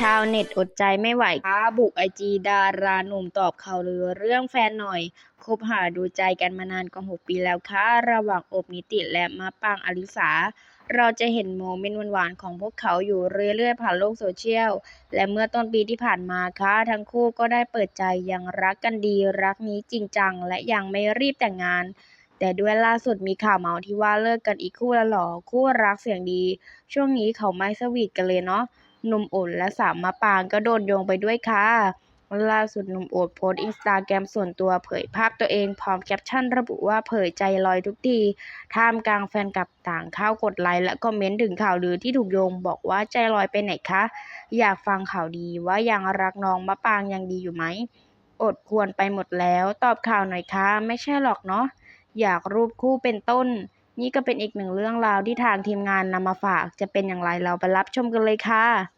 ชาวเน็ตอดใจไม่ไหวท้าบุกไอจีดาราหนุ่มตอบข่าวลือเรื่องแฟนหน่อย คบหาดูใจกันมานานกว่า 6 ปีแล้วค่ะ ระหว่างอบนิติและมะปางอลิสา เราจะเห็นโมเมนต์หวานๆของพวกเขาอยู่เรื่อยๆ ผ่านโลกโซเชียล และเมื่อต้นปีที่ผ่านมาค่ะ ทั้งคู่ก็ได้เปิดใจยังรักกันดีรักนี้จริงจัง และยังไม่รีบแต่งงานแต่ด้วยล่าสุดมีข่าวเมาส์ที่ว่าเลิกกันอีกคู่แล้วหรอคู่รักเสียงดี ช่วงนี้เขาไม่สวีทกันเลยเนาะ หนุ่มโอดและสาวมะปางก็โดนโยงไปด้วยค่ะ ล่าสุดหนุ่มโอดโพสต์อินสตาแกรมส่วนตัวเผยภาพตัวเองพร้อมแคปชั่นระบุว่าเผยใจลอยทุกที ท่ามกลางแฟนคลับต่างเข้ากดไลค์และคอมเมนต์ถึงข่าวลือที่ถูกโยงบอกว่าใจลอยไปไหนคะ อยากฟังข่าวดีว่ายังรักน้องมะปางยังดีอยู่ไหม อดควรไปหมดแล้วตอบข่าวหน่อยค่ะไม่ใช่หรอกเนาะอยากรูปคู่เป็นต้นนี่ก็เป็นอีกหนึ่งเรื่องราวที่ทางทีมงานนำมาฝาก จะเป็นอย่างไรเราไปรับชมกันเลยค่ะ